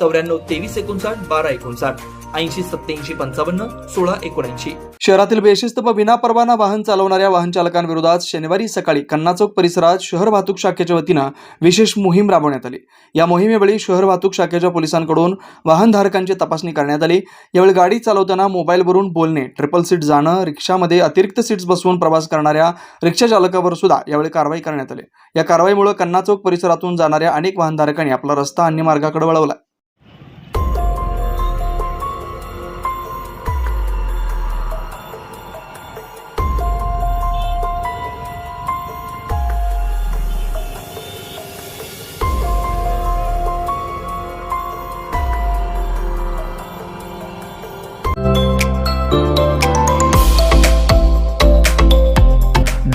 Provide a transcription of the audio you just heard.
चौऱ्याण्णव तेवीस एकोणसाठ बारा एकोणसाठ ऐंशी सत्याऐंशी पंचावन्न सोळा एकोणऐंशी. शहरातील बेशिस्त व विनापरवाना वाहन चालवणाऱ्या वाहन चालकांविरोधात शनिवारी सकाळी कन्नाचौक परिसरात शहर वाहतूक शाखेच्या वतीनं विशेष मोहीम राबवण्यात आली. या मोहिमेवेळी शहर वाहतूक शाखेच्या पोलिसांकडून वाहनधारकांची तपासणी करण्यात आली. यावेळी गाडी चालवताना मोबाईलवरून बोलणे ट्रिपल सीट जाणं रिक्षामध्ये अतिरिक्त सीट्स बसवून प्रवास करणाऱ्या रिक्षा चालकावर सुद्धा यावेळी कारवाई करण्यात आली. या कारवाईमुळे कन्ना चौक परिसरातून जाणाऱ्या अनेक वाहनधारकांनी आपला रस्ता अन्य मार्गाकडे वळवला.